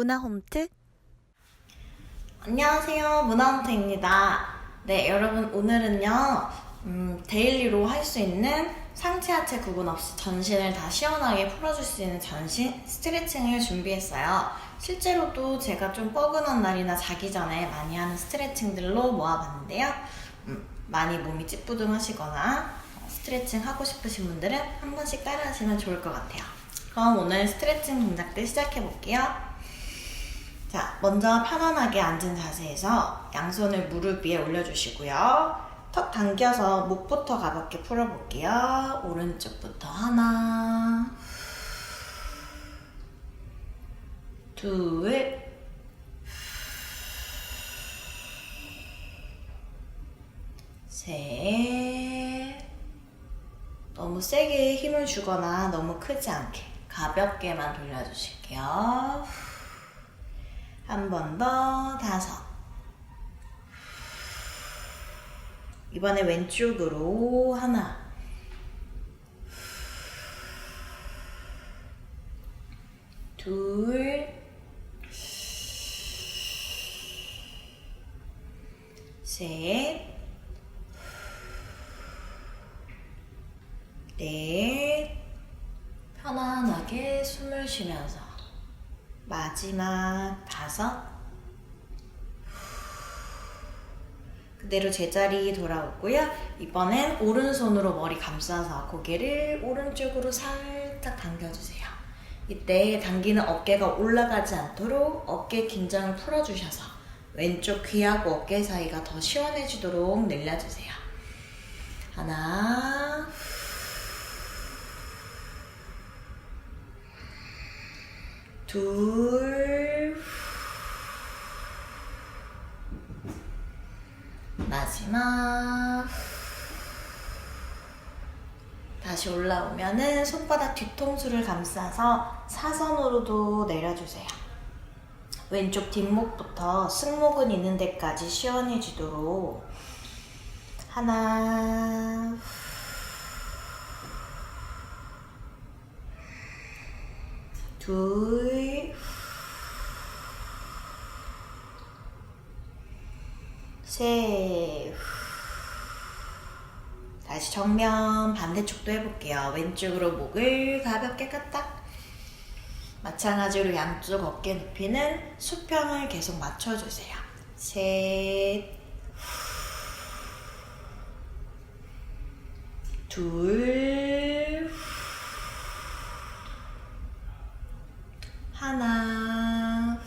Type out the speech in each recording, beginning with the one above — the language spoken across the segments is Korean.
문화홈트 안녕하세요. 문화홈트입니다. 네, 여러분, 오늘은요, 음, 데일리로 할 수 있는 상체, 하체 구분 없이 전신을 다 시원하게 풀어줄 수 있는 전신 스트레칭을 준비했어요. 실제로도 제가 좀 뻐근한 날이나 자기 전에 많이 하는 스트레칭들로 모아봤는데요. 음, 많이 몸이 찌뿌둥하시거나 어, 스트레칭 하고 싶으신 분들은 한 번씩 따라 하시면 좋을 것 같아요. 그럼 오늘 스트레칭 동작들 시작해 볼게요. 자, 먼저 편안하게 앉은 자세에서 양손을 무릎 위에 올려주시고요. 턱 당겨서 목부터 가볍게 풀어볼게요. 오른쪽부터 하나, 둘, 셋. 너무 세게 힘을 주거나 너무 크지 않게 가볍게만 돌려주실게요. 한 번 더 다섯. 이번에 왼쪽으로 하나. 둘. 셋. 넷. 편안하게 숨을 쉬면서 마지막 다섯. 그대로 제자리 돌아오고요. 이번엔 오른손으로 머리 감싸서 고개를 오른쪽으로 살짝 당겨주세요. 이때 당기는 어깨가 올라가지 않도록 어깨 긴장을 풀어주셔서 왼쪽 귀하고 어깨 사이가 더 시원해지도록 늘려주세요. 하나, 둘, 마지막. 다시 올라오면은 손바닥 뒤통수를 감싸서 사선으로도 내려주세요. 왼쪽 뒷목부터 승모근 있는 데까지 시원해지도록 하나, 둘, 셋. 다시 정면 반대쪽도 해볼게요. 왼쪽으로 목을 가볍게 까딱. 마찬가지로 양쪽 어깨 높이는 수평을 계속 맞춰주세요. 셋. 둘. 하나.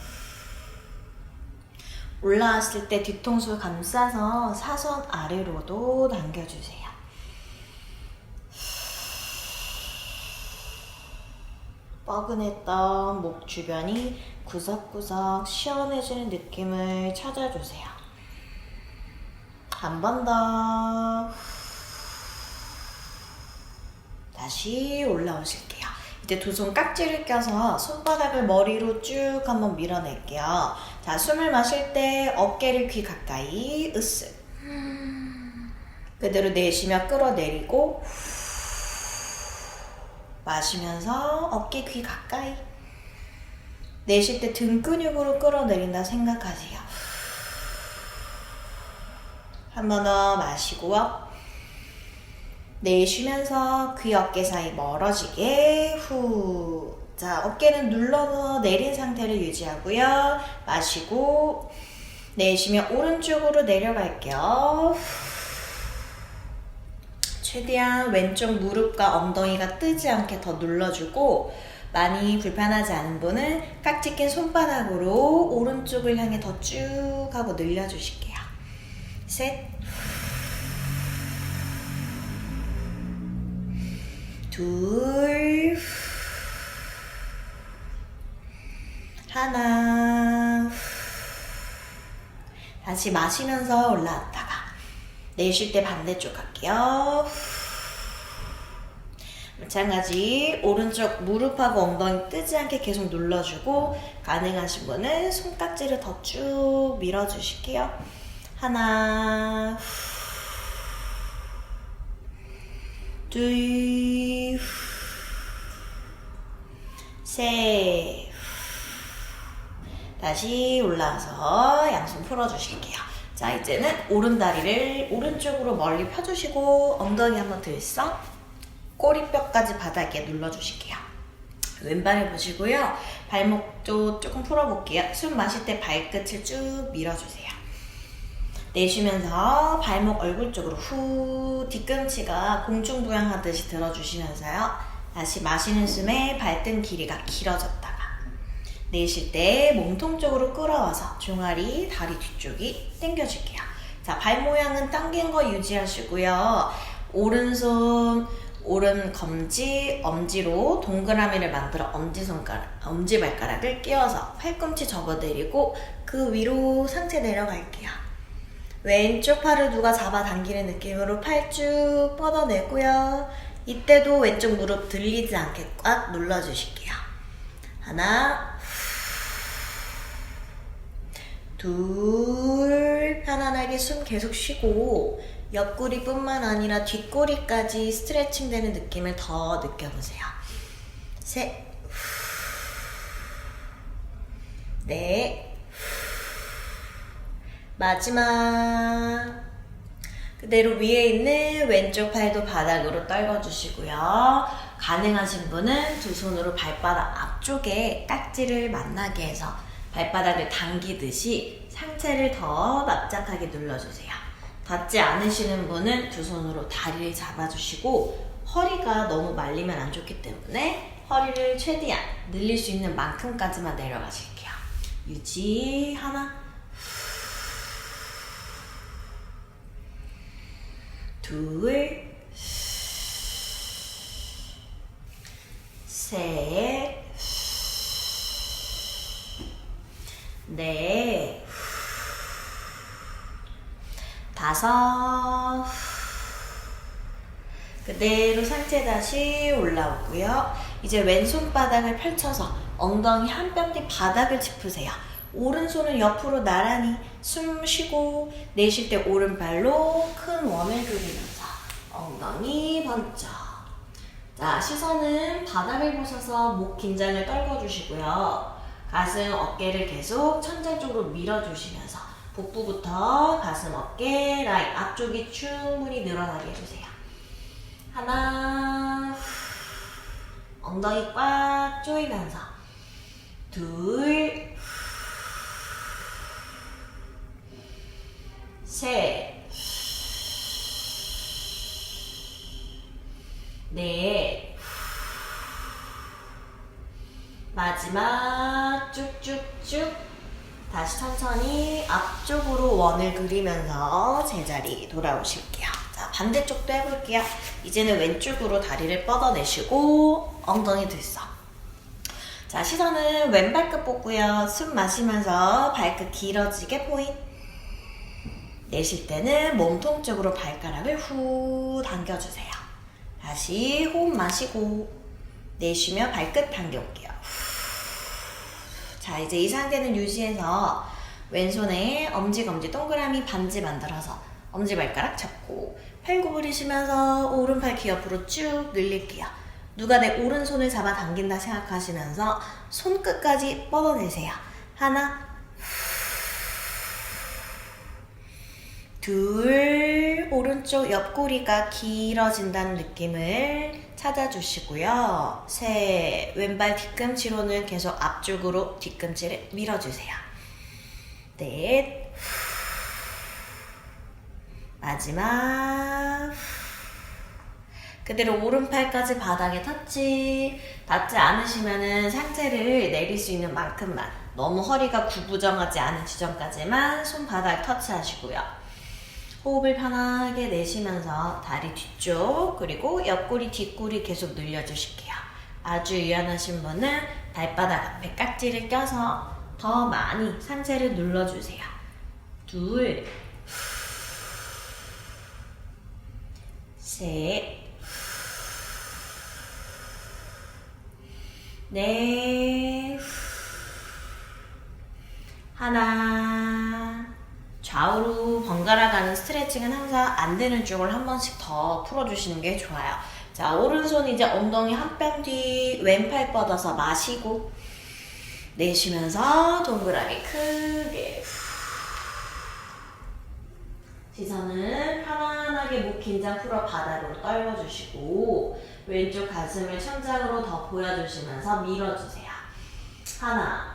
올라왔을 때 뒤통수 감싸서 사선 아래로도 당겨주세요. 뻐근했던 목 주변이 구석구석 시원해지는 느낌을 찾아주세요. 한 번 더. 다시 올라오실게요. 이제 두 손 깍지를 껴서 손바닥을 머리로 쭉 한번 밀어낼게요. 자, 숨을 마실 때 어깨를 귀 가까이 으쓱. 그대로 내쉬며 끌어내리고 마시면서 어깨 귀 가까이. 내쉴 때 등 근육으로 끌어내린다 생각하세요. 한 번 더 마시고 업. 내쉬면서 귀 어깨 사이 멀어지게 후. 자, 어깨는 눌러 내린 상태를 유지하고요. 마시고 내쉬며 오른쪽으로 내려갈게요. 최대한 왼쪽 무릎과 엉덩이가 뜨지 않게 더 눌러주고 많이 불편하지 않은 분은 깍지 낀 손바닥으로 오른쪽을 향해 더 쭉 하고 늘려주실게요. 셋, 둘, 하나, 다시 마시면서 올라왔다가 내쉴 때 반대쪽 갈게요. 마찬가지 오른쪽 무릎하고 엉덩이 뜨지 않게 계속 눌러주고 가능하신 분은 손깍지를 더 쭉 밀어주실게요. 하나, 둘, 셋. 다시 올라와서 양손 풀어주실게요. 자, 이제는 오른 다리를 오른쪽으로 멀리 펴주시고 엉덩이 한번 들썩 꼬리뼈까지 바닥에 눌러주실게요. 왼발 해보시고요. 발목 쪽 조금 풀어볼게요. 숨 마실 때 발끝을 쭉 밀어주세요. 내쉬면서 발목 얼굴 쪽으로 후 뒤꿈치가 공중부양하듯이 들어주시면서요. 다시 마시는 숨에 발등 길이가 길어졌다가 내쉴 때 몸통 쪽으로 끌어와서 종아리 다리 뒤쪽이 당겨줄게요. 자, 발 모양은 당긴 거 유지하시고요. 오른손 오른 검지, 엄지로 동그라미를 만들어 엄지손가락, 엄지발가락을 끼워서 팔꿈치 접어내리고 그 위로 상체 내려갈게요. 왼쪽 팔을 누가 잡아당기는 느낌으로 팔 쭉 뻗어내고요. 이때도 왼쪽 무릎 들리지 않게 꽉 눌러주실게요. 하나, 둘, 편안하게 숨 계속 쉬고 옆구리뿐만 아니라 뒷꼬리까지 스트레칭 되는 느낌을 더 느껴보세요. 셋, 넷, 마지막. 그대로 위에 있는 왼쪽 팔도 바닥으로 떨궈주시고요. 가능하신 분은 두 손으로 발바닥 앞쪽에 딱지를 만나게 해서 발바닥을 당기듯이 상체를 더 납작하게 눌러주세요. 닿지 않으시는 분은 두 손으로 다리를 잡아주시고 허리가 너무 말리면 안 좋기 때문에 허리를 최대한 늘릴 수 있는 만큼까지만 내려가실게요. 유지 하나 둘 셋, 넷, 다섯, 그대로 상체 다시 올라오고요. 이제 왼손바닥을 펼쳐서 엉덩이 한뼘뒤 바닥을 짚으세요. 오른손을 옆으로 나란히 숨 쉬고 내쉴 때 오른발로 큰 원을 그리면서 엉덩이 번쩍. 자, 시선은 바닥을 보셔서 목 긴장을 떨궈주시고요. 가슴, 어깨를 계속 천장 쪽으로 밀어주시면서 복부부터 가슴, 어깨, 라인 앞쪽이 충분히 늘어나게 해주세요. 하나, 엉덩이 꽉 조이면서 둘, 셋, 넷, 마지막 쭉쭉쭉 다시 천천히 앞쪽으로 원을 그리면서 제자리 돌아오실게요. 자, 반대쪽도 해볼게요. 이제는 왼쪽으로 다리를 뻗어내시고 엉덩이 들썩. 자, 시선은 왼발끝 뽑고요. 숨 마시면서 발끝 길어지게 포인. 내쉴 때는 몸통 쪽으로 발가락을 후 당겨주세요. 다시 호흡 마시고 내쉬며 발끝 당겨올게요. 자, 이제 이 상태는 유지해서 왼손에 엄지검지 동그라미 반지 만들어서 엄지발가락 잡고 팔 구부리시면서 오른팔 귀 옆으로 쭉 늘릴게요. 누가 내 오른손을 잡아 당긴다 생각하시면서 손끝까지 뻗어내세요. 하나, 둘, 오른쪽 옆구리가 길어진다는 느낌을 찾아주시고요. 셋, 왼발 뒤꿈치로는 계속 앞쪽으로 뒤꿈치를 밀어주세요. 넷, 마지막. 그대로 오른팔까지 바닥에 터치. 닿지 않으시면은 상체를 내릴 수 있는 만큼만 너무 허리가 구부정하지 않은 지점까지만 손바닥 터치하시고요. 호흡을 편하게 내쉬면서 다리 뒤쪽 그리고 옆구리 뒷구리 계속 늘려주실게요. 아주 유연하신 분은 발바닥 앞에 깍지를 껴서 더 많이 상체를 눌러주세요. 둘, 셋, 넷, 하나. 좌우로 번갈아 가는 스트레칭은 항상 안 되는 쪽을 한 번씩 더 풀어주시는 게 좋아요. 자, 오른손 이제 엉덩이 한 뼘 뒤 왼팔 뻗어서 마시고 내쉬면서 동그라미 크게 시선은 편안하게 목 긴장 풀어 바닥으로 떨궈주시고 왼쪽 가슴을 천장으로 더 보여주시면서 밀어주세요. 하나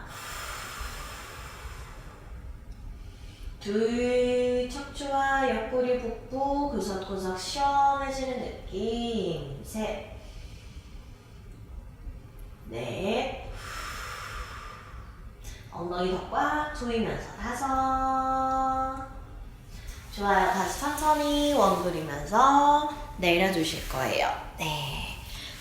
둘 척추와 옆구리 북부 구석구석 시원해지는 느낌 셋 넷. 엉덩이 더 꽉 조이면서 다섯. 좋아요. 다시 천천히 원그리면서 내려주실 거예요. 네.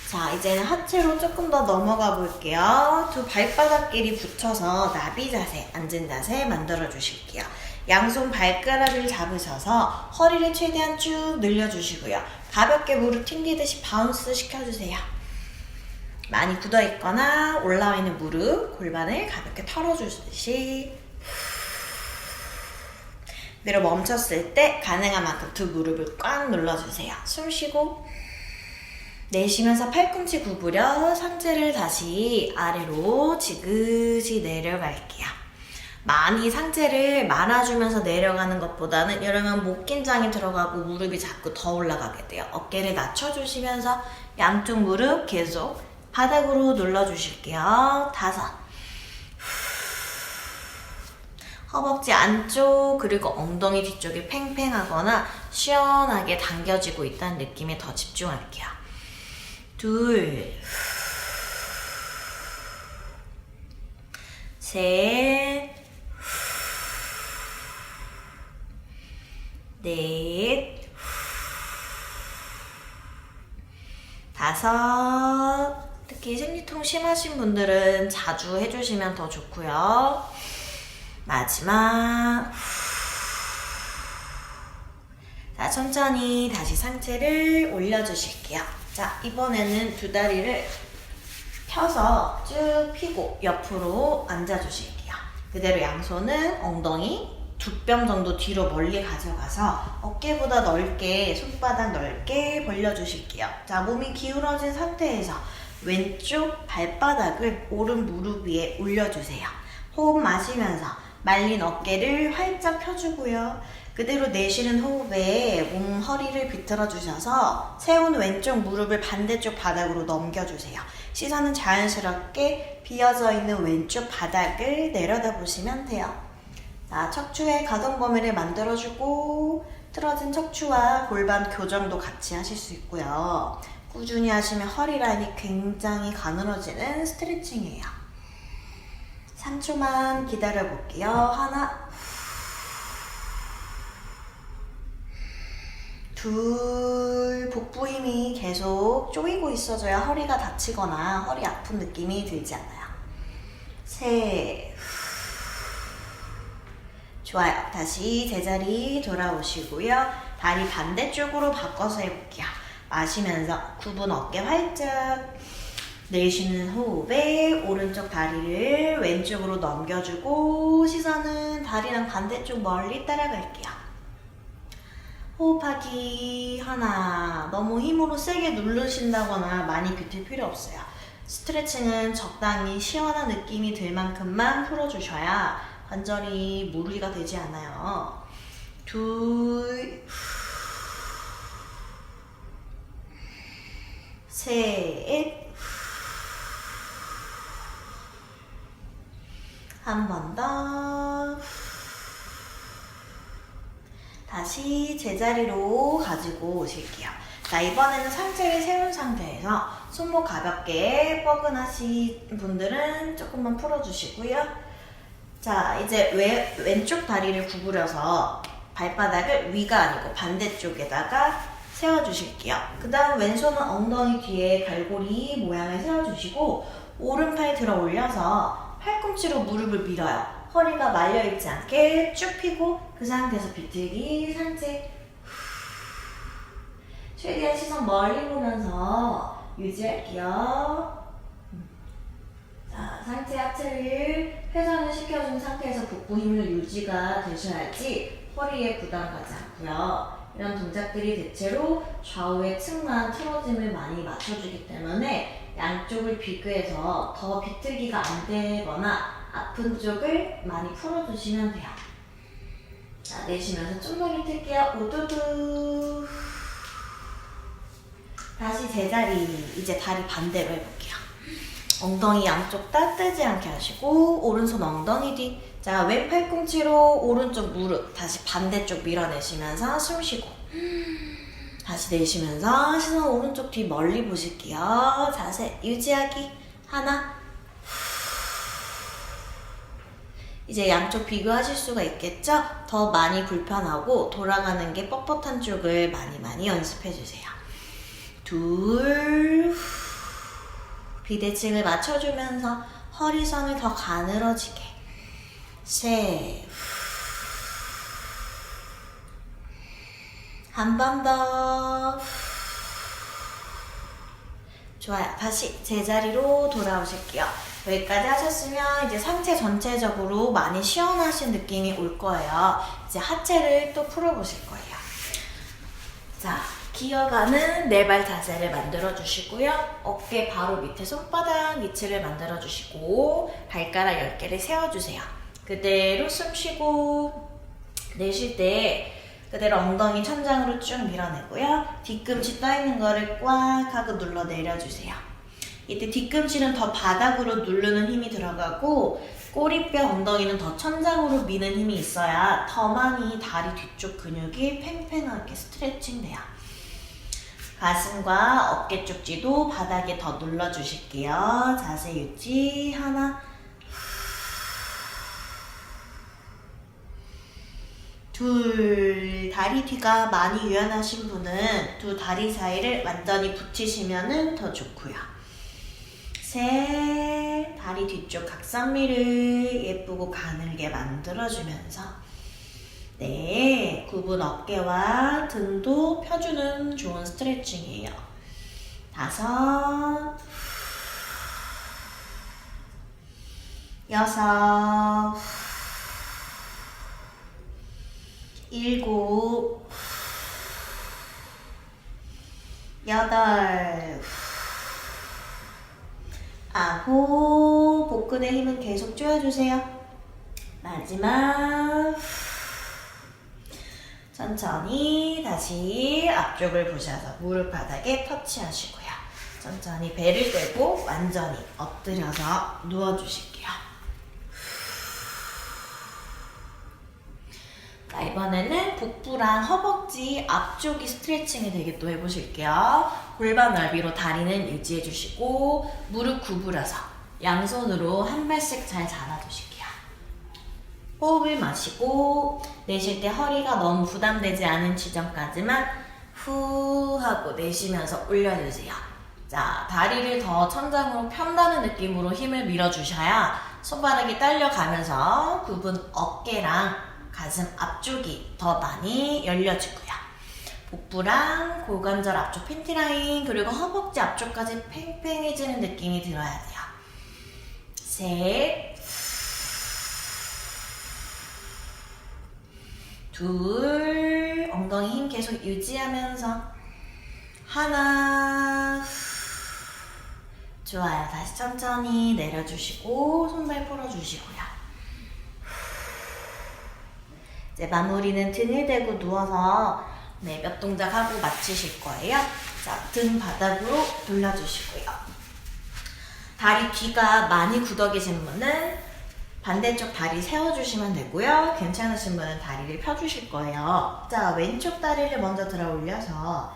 자, 이제는 하체로 조금 더 넘어가 볼게요. 두 발바닥끼리 붙여서 나비 자세, 앉은 자세 만들어 주실게요. 양손 발가락을 잡으셔서 허리를 최대한 쭉 늘려주시고요. 가볍게 무릎 튕기듯이 바운스 시켜주세요. 많이 굳어 있거나 올라와 있는 무릎, 골반을 가볍게 털어주듯이 내려 멈췄을 때 가능한 만큼 두 무릎을 꽉 눌러주세요. 숨 쉬고 내쉬면서 팔꿈치 구부려 상체를 다시 아래로 지그시 내려갈게요. 많이 상체를 말아주면서 내려가는 것보다는 여러분 목 긴장이 들어가고 무릎이 자꾸 더 올라가게 돼요. 어깨를 낮춰주시면서 양쪽 무릎 계속 바닥으로 눌러주실게요. 다섯. 허벅지 안쪽 그리고 엉덩이 뒤쪽이 팽팽하거나 시원하게 당겨지고 있다는 느낌에 더 집중할게요. 둘. 셋. 넷. 다섯. 특히 생리통 심하신 분들은 자주 해주시면 더 좋고요. 마지막. 자, 천천히 다시 상체를 올려주실게요. 자, 이번에는 두 다리를 펴서 쭉 펴고 옆으로 앉아주실게요. 그대로 양손은 엉덩이 두 뼘 정도 뒤로 멀리 가져가서 어깨보다 넓게 손바닥 넓게 벌려주실게요. 자 몸이 기울어진 상태에서 왼쪽 발바닥을 오른 무릎 위에 올려주세요. 호흡 마시면서 말린 어깨를 활짝 펴주고요. 그대로 내쉬는 호흡에 몸 허리를 비틀어 주셔서 세운 왼쪽 무릎을 반대쪽 바닥으로 넘겨주세요. 시선은 자연스럽게 비어져 있는 왼쪽 바닥을 내려다 보시면 돼요. 자, 척추에 가동 범위를 만들어주고 틀어진 척추와 골반 교정도 같이 하실 수 있고요. 꾸준히 하시면 허리 라인이 굉장히 가늘어지는 스트레칭이에요. 3초만 기다려 볼게요. 하나, 둘, 복부 힘이 계속 쪼이고 있어줘야 허리가 다치거나 허리 아픈 느낌이 들지 않아요. 셋, 좋아요. 다시 제자리 돌아오시고요. 다리 반대쪽으로 바꿔서 해볼게요. 마시면서 구분 어깨 활짝 내쉬는 호흡에 오른쪽 다리를 왼쪽으로 넘겨주고 시선은 다리랑 반대쪽 멀리 따라갈게요. 호흡하기 하나 너무 힘으로 세게 누르신다거나 많이 비틀 필요 없어요. 스트레칭은 적당히 시원한 느낌이 들 만큼만 풀어주셔야 관절이 무리가 되지 않아요. 둘, 셋, 한 번 더. 다시 제자리로 가지고 오실게요. 자, 이번에는 상체를 세운 상태에서 손목 가볍게 뻐근하신 분들은 조금만 풀어주시고요. 자, 이제 왼, 왼쪽 다리를 구부려서 발바닥을 위가 아니고 반대쪽에다가 세워주실게요. 그 다음 왼손은 엉덩이 뒤에 갈고리 모양을 세워주시고 오른팔 들어 올려서 팔꿈치로 무릎을 밀어요. 허리가 말려있지 않게 쭉 펴고 그 상태에서 비틀기 상체 최대한 시선 멀리 보면서 유지할게요. 자, 상체 하체를 회전을 시켜준 상태에서 복부 힘을 유지가 되셔야지 허리에 부담 가지 않고요. 이런 동작들이 대체로 좌우의 층만 틀어짐을 많이 맞춰주기 때문에 양쪽을 비교해서 더 비틀기가 안 되거나 아픈 쪽을 많이 풀어주시면 돼요. 자, 내쉬면서 좀 더 비틀게요. 오두두. 다시 제자리. 이제 다리 반대로 해볼게요. 엉덩이 양쪽 다 뜨지 않게 하시고 오른손 엉덩이 뒤. 자, 왼 팔꿈치로 오른쪽 무릎 다시 반대쪽 밀어내시면서 숨 쉬고. 다시 내쉬면서 시선 오른쪽 뒤 멀리 보실게요. 자세 유지하기. 하나. 이제 양쪽 비교하실 수가 있겠죠? 더 많이 불편하고 돌아가는 게 뻣뻣한 쪽을 많이 많이 연습해 주세요. 둘. 비대칭을 맞춰주면서 허리선을 더 가늘어지게. 셋. 한번 더. 좋아요. 다시 제자리로 돌아오실게요. 여기까지 하셨으면 이제 상체 전체적으로 많이 시원하신 느낌이 올 거예요. 이제 하체를 또 풀어보실 거예요. 자, 기어가는 네 발 자세를 만들어 주시고요. 어깨 바로 밑에 손바닥 위치를 만들어 주시고 발가락 10개를 세워 주세요. 그대로 숨 쉬고 내쉴 때 그대로 엉덩이 천장으로 쭉 밀어내고요. 뒤꿈치 떠 있는 거를 꽉 하고 눌러 내려주세요. 이때 뒤꿈치는 더 바닥으로 누르는 힘이 들어가고 꼬리뼈 엉덩이는 더 천장으로 미는 힘이 있어야 더 많이 다리 뒤쪽 근육이 팽팽하게 스트레칭 돼요. 가슴과 어깨 쪽지도 바닥에 더 눌러 주실게요. 자세 유지 하나 둘 다리 뒤가 많이 유연하신 분은 두 다리 사이를 완전히 붙이시면 더 좋고요. 셋 다리 뒤쪽 각선미를 예쁘고 가늘게 만들어주면서 네 구분 어깨와 등도 펴주는 좋은 스트레칭이에요. 다섯 여섯 일곱, 여덟, 아홉, 복근의 힘은 계속 조여주세요. 마지막, 천천히 다시 앞쪽을 보셔서 무릎 바닥에 터치하시고요. 천천히 배를 대고 완전히 엎드려서 누워주실게요. 자, 이번에는 복부랑 허벅지 앞쪽이 스트레칭이 되게 또 해보실게요. 골반 넓이로 다리는 유지해 주시고 무릎 구부려서 양손으로 한 발씩 잘 잡아주실게요. 호흡을 마시고 내쉴 때 허리가 너무 부담되지 않은 지점까지만 후 하고 내쉬면서 올려주세요. 자, 다리를 더 천장으로 편다는 느낌으로 힘을 밀어주셔야 손바닥이 딸려가면서 부분 어깨랑 가슴 앞쪽이 더 많이 열려지고요. 복부랑 골관절 앞쪽 팬티 라인 그리고 허벅지 앞쪽까지 팽팽해지는 느낌이 들어야 돼요. 셋, 둘, 엉덩이 힘 계속 유지하면서 하나, 좋아요. 다시 천천히 내려주시고 손발 풀어주시고요. 이제 마무리는 등을 대고 누워서 네, 몇 동작 하고 마치실 거예요. 자, 등 바닥으로 돌려주시고요. 다리 뒤가 많이 굳어 계신 분은 반대쪽 다리 세워주시면 되고요. 괜찮으신 분은 다리를 펴주실 거예요. 자, 왼쪽 다리를 먼저 들어 올려서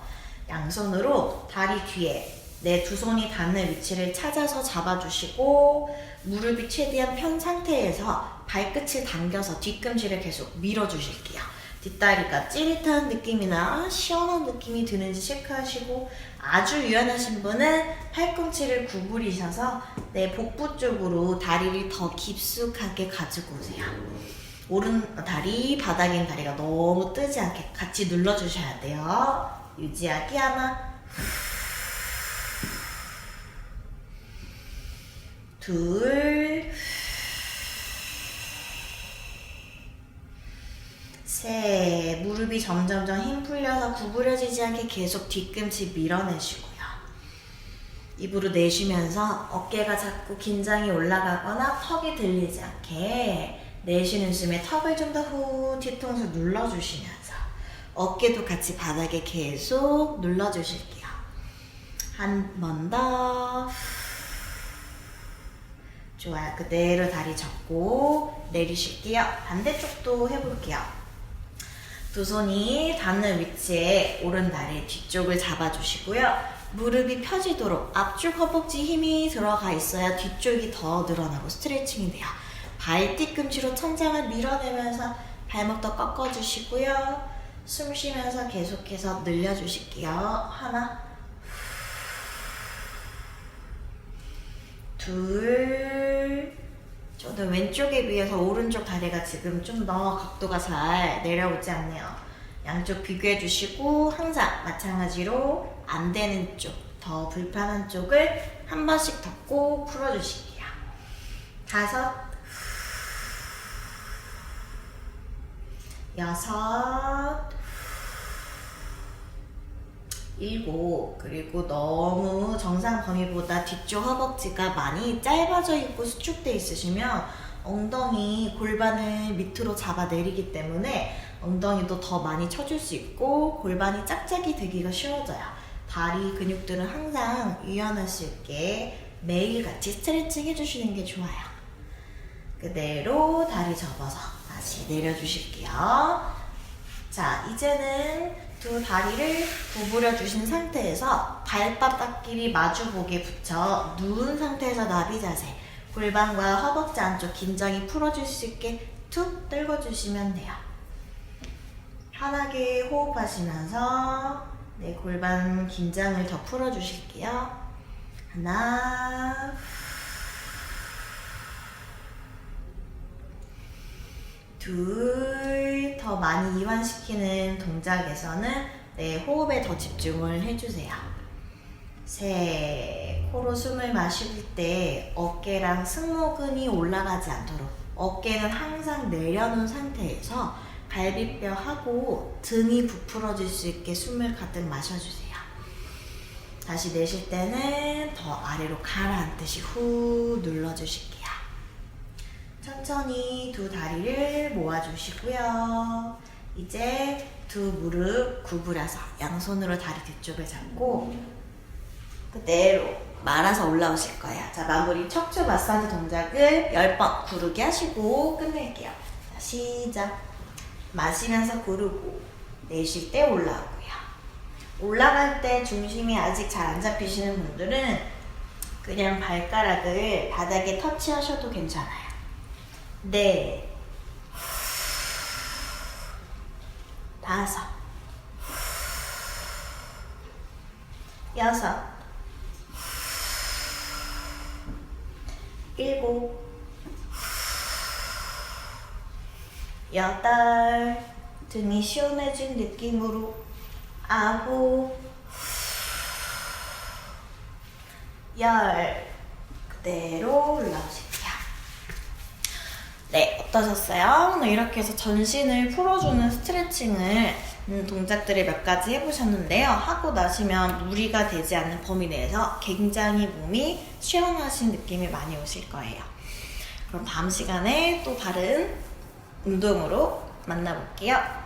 양손으로 다리 뒤에 내 두 손이 닿는 위치를 찾아서 잡아주시고 무릎이 최대한 편 상태에서 발끝을 당겨서 뒤꿈치를 계속 밀어주실게요. 뒷다리가 찌릿한 느낌이나 시원한 느낌이 드는지 체크하시고 아주 유연하신 분은 팔꿈치를 구부리셔서 내 복부 쪽으로 다리를 더 깊숙하게 가지고 오세요. 오른 다리, 바닥인 다리가 너무 뜨지 않게 같이 눌러주셔야 돼요. 유지하기 하나, 둘, 셋. 무릎이 점점점 힘 풀려서 구부려지지 않게 계속 뒤꿈치 밀어내시고요. 입으로 내쉬면서 어깨가 자꾸 긴장이 올라가거나 턱이 들리지 않게 내쉬는 숨에 턱을 좀 더 후 뒤통수 눌러주시면서 어깨도 같이 바닥에 계속 눌러주실게요. 한 번 더. 좋아요. 그대로 다리 접고 내리실게요. 반대쪽도 해볼게요. 두 손이 닿는 위치에 오른 다리 뒤쪽을 잡아주시고요. 무릎이 펴지도록 앞쪽 허벅지 힘이 들어가 있어야 뒤쪽이 더 늘어나고 스트레칭이 돼요. 발 뒤꿈치로 천장을 밀어내면서 발목도 꺾어주시고요. 숨 쉬면서 계속해서 늘려주실게요. 하나, 둘. 저는 왼쪽에 비해서 오른쪽 다리가 지금 좀 더 각도가 잘 내려오지 않네요. 양쪽 비교해 주시고 항상 마찬가지로 안 되는 쪽, 더 불편한 쪽을 한 번씩 더꼭 풀어주실게요. 다섯, 여섯, 일곱 그리고 너무 정상 범위보다 뒤쪽 허벅지가 많이 짧아져 있고 수축돼 있으시면 엉덩이 골반을 밑으로 잡아 내리기 때문에 엉덩이도 더 많이 쳐줄 수 있고 골반이 짝짝이 되기가 쉬워져요. 다리 근육들은 항상 유연할 수 있게 매일같이 스트레칭 해주시는 게 좋아요. 그대로 다리 접어서 다시 내려주실게요. 자, 이제는 두 다리를 구부려 주신 상태에서 발바닥끼리 마주보게 붙여 누운 상태에서 나비 자세. 골반과 허벅지 안쪽 긴장이 풀어질 수 있게 툭 떨궈주시면 돼요. 편하게 호흡하시면서 내 골반 긴장을 더 풀어주실게요. 하나, 둘, 더 많이 이완시키는 동작에서는 내 호흡에 더 집중을 해주세요. 셋, 코로 숨을 마실 때 어깨랑 승모근이 올라가지 않도록 어깨는 항상 내려놓은 상태에서 갈비뼈하고 등이 부풀어질 수 있게 숨을 가득 마셔주세요. 다시 내쉴 때는 더 아래로 가라앉듯이 후 눌러주실게요. 천천히 두 다리를 모아주시고요. 이제 두 무릎 구부려서 양손으로 다리 뒤쪽을 잡고 그대로 말아서 올라오실 거예요. 자, 마무리 척추 마사지 동작을 10번 구르게 하시고 끝낼게요. 자, 시작. 마시면서 구르고 내쉴 때 올라오고요. 올라갈 때 중심이 아직 잘 안 잡히시는 분들은 그냥 발가락을 바닥에 터치하셔도 괜찮아요. 네. 다섯. 여섯. 일곱. 여덟. 등이 시원해진 느낌으로 아홉. 열. 그대로 올라오실게요. 네, 어떠셨어요? 오늘 이렇게 해서 전신을 풀어주는 스트레칭을 음, 동작들을 몇 가지 해보셨는데요. 하고 나시면 무리가 되지 않는 범위 내에서 굉장히 몸이 시원하신 느낌이 많이 오실 거예요. 그럼 다음 시간에 또 다른 운동으로 만나볼게요.